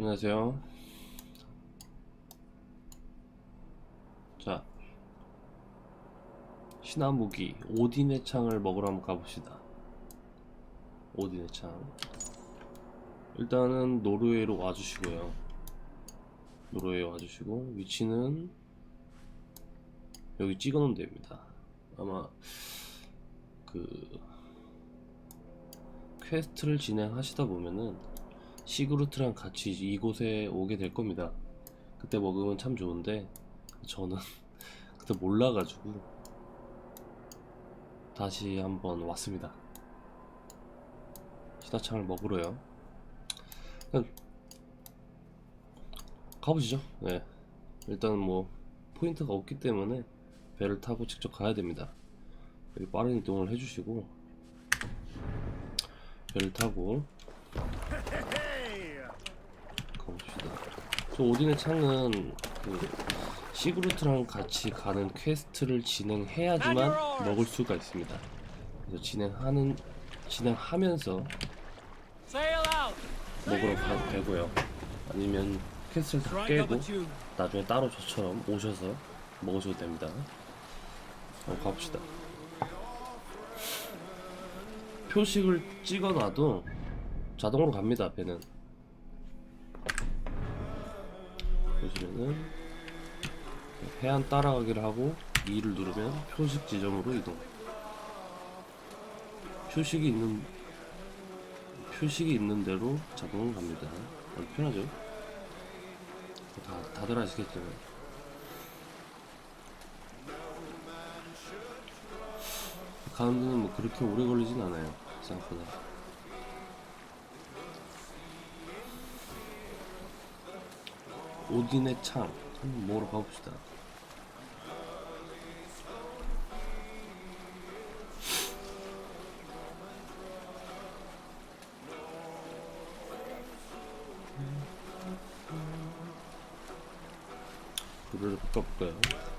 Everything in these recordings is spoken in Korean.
안녕하세요. 자, 신화무기 오딘의 창을 먹으러 한번 가봅시다. 오딘의 창. 일단은 노르웨이로 와주시고요. 노르웨이 와주시고 위치는 여기 찍어놓으면 됩니다. 아마 그 퀘스트를 진행하시다 보면은 시그루트랑 같이 이곳에 오게 될 겁니다. 그때 먹으면 참 좋은데 저는 그때 몰라가지고 다시 한번 왔습니다. 신화창을 먹으러요. 가보시죠. 네. 일단 뭐 포인트가 없기 때문에 배를 타고 직접 가야 됩니다. 빠른 이동을 해주시고 배를 타고 가봅시다. 저 오딘의 창은 그 시그루트랑 같이 가는 퀘스트를 진행해야지만 먹을 수가 있습니다. 그래서 진행하는 진행하면서! 먹으러 가도 되고요. 아니면 퀘스트를 깨고. 나중에 따로 저처럼 오셔서 먹으셔도 됩니다. 한번 가봅시다. 표식을 찍어놔도 자동으로 갑니다. 배는 보시면은 해안 따라가기를 하고 2를 누르면 표식 지점으로 이동. 표식이 있는 표식이 있는 대로 자동으로 갑니다. 아주 편하죠? 다, 다들 아시겠죠? 가는 데는 뭐 그렇게 오래 걸리진 않아요. 생각보다. 오딘의 창. 한번 먹으러 가봅시다. 불을 바꿔볼까요?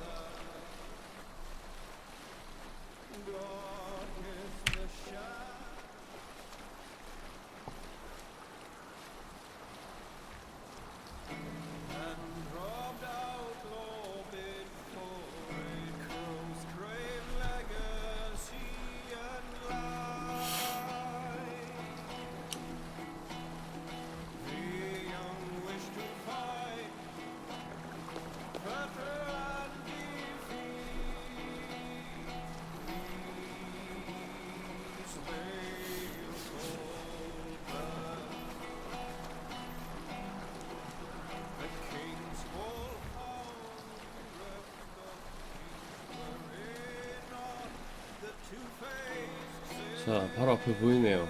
자, 바로 앞에 보이네요.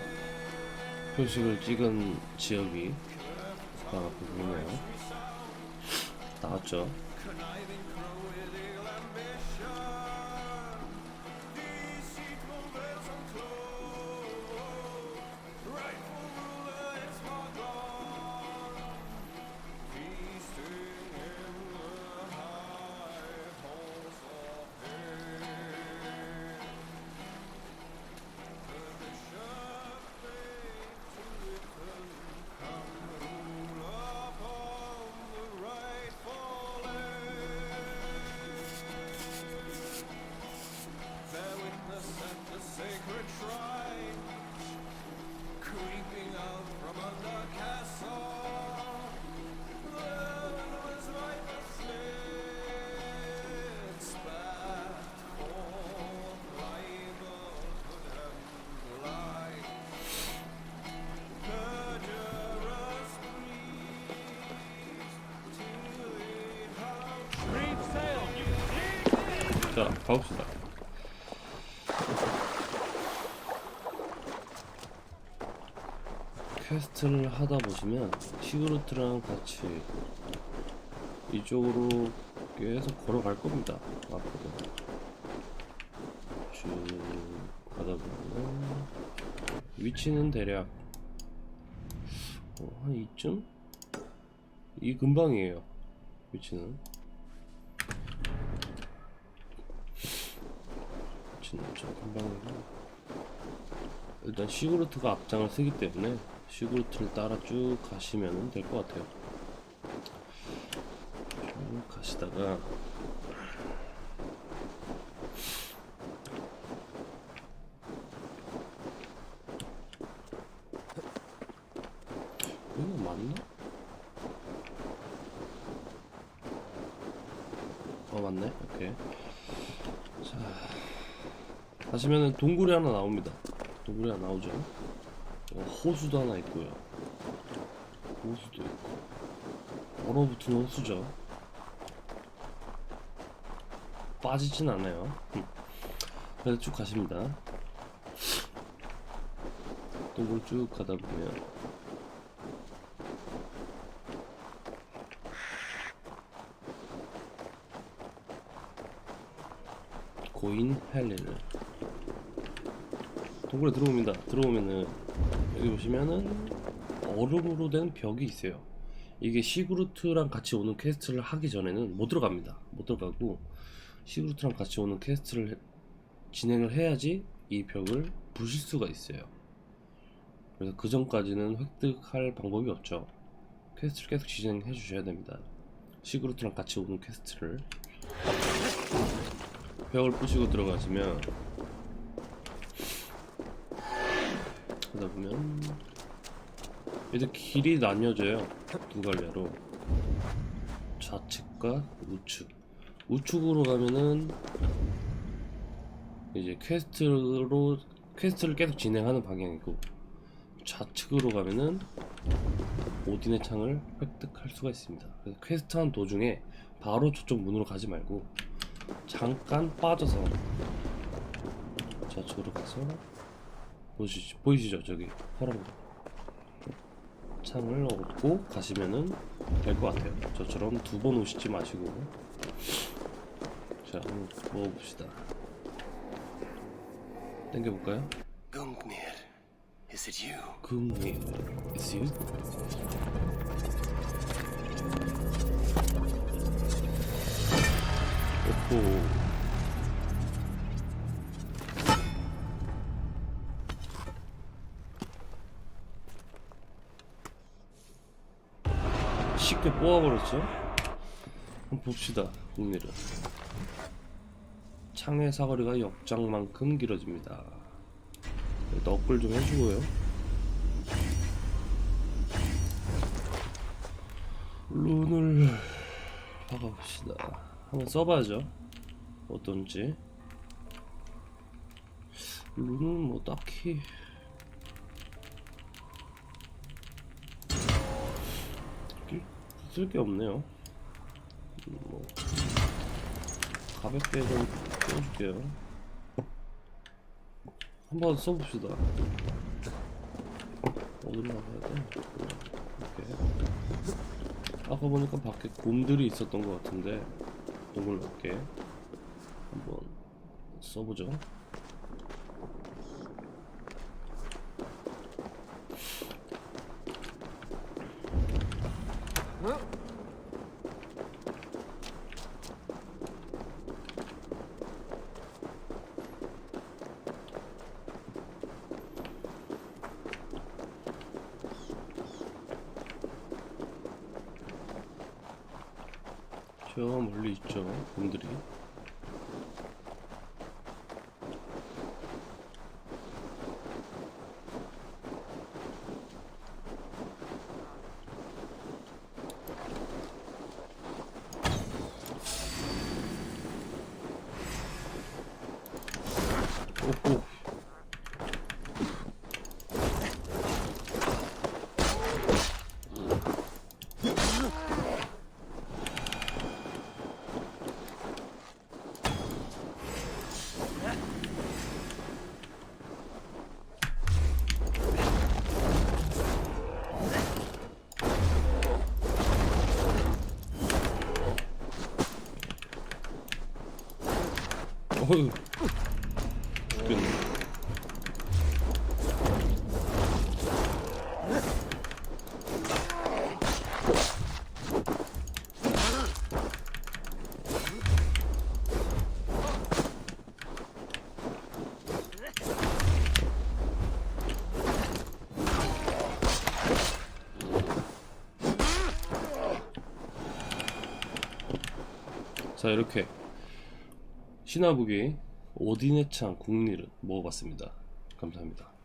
표식을 찍은 지역이 바로 앞에 보이네요. 나왔죠? 가봅시다. 퀘스트를 하다 보시면 시그루트랑 같이 이쪽으로 계속 걸어갈 겁니다. 앞으로 쭉 가다 보면 위치는 대략 어, 한 이쯤? 이 근방이에요. 위치는. 진짜 금방이고 일단 시그루트가 앞장을 쓰기 때문에 시그루트를 따라 쭉 가시면 될 것 같아요. 쭉 가시다가 이거 맞나? 어 맞네. 오케이. 자 가시면은 동굴이 하나 나옵니다. 동굴이 하나 나오죠. 어, 호수도 하나 있고요. 호수도 있고 얼어붙은 호수죠. 빠지진 않아요. 음. 그래서 쭉 가십니다. 동굴 쭉 가다 보면 고인 헬렌을 동굴에 들어옵니다. 들어오면은 여기 보시면은 얼음으로 된 벽이 있어요. 이게 시그루트랑 같이 오는 퀘스트를 하기 전에는 못 들어갑니다. 못 들어가고 시그루트랑 같이 오는 퀘스트를 해- 진행을 해야지 이 벽을 부실 수가 있어요. 그래서 그 전까지는 획득할 방법이 없죠. 퀘스트를 계속 진행해 주셔야 됩니다. 시그루트랑 같이 오는 퀘스트를 벽을 부시고 들어가시면 하다 보면. 이제 길이 나뉘어져요 두 갈래로. 좌측과 우측. 우측으로 가면은 이제 퀘스트로 퀘스트를 계속 진행하는 방향이고 좌측으로 가면은 오딘의 창을 획득할 수가 있습니다. 그래서 퀘스트 하는 도중에 바로 저쪽 문으로 가지 말고 잠깐 빠져서 좌측으로 가서 보시죠, 보이시죠? 저기 파란 거 창을 얻고 가시면은 될 것 같아요. 저처럼 두 번 오시지 마시고. 자 한번 먹어봅시다. 땡겨볼까요? Gungnir, is it you? 금리 is you? 오호 쉽게 뽑아버렸죠? 한번 봅시다 국리를. 창의 사거리가 역장만큼 길어집니다. 일단 업글 좀 해주고요. 룬을 박아봅시다. 한번 써봐야죠. 어떤지. 룬은 뭐 딱히 쓸 게 없네요. 음, 뭐 가볍게 좀 써줄게요. 한번 써봅시다. 어디로 나가야 돼? 이렇게. 아까 보니까 밖에 곰들이 있었던 것 같은데 동굴 넓게 한번 써보죠 저 멀리 있죠 곰들이 어휴. 자 이렇게 신화부기 오디네창 국리를 먹어봤습니다. 감사합니다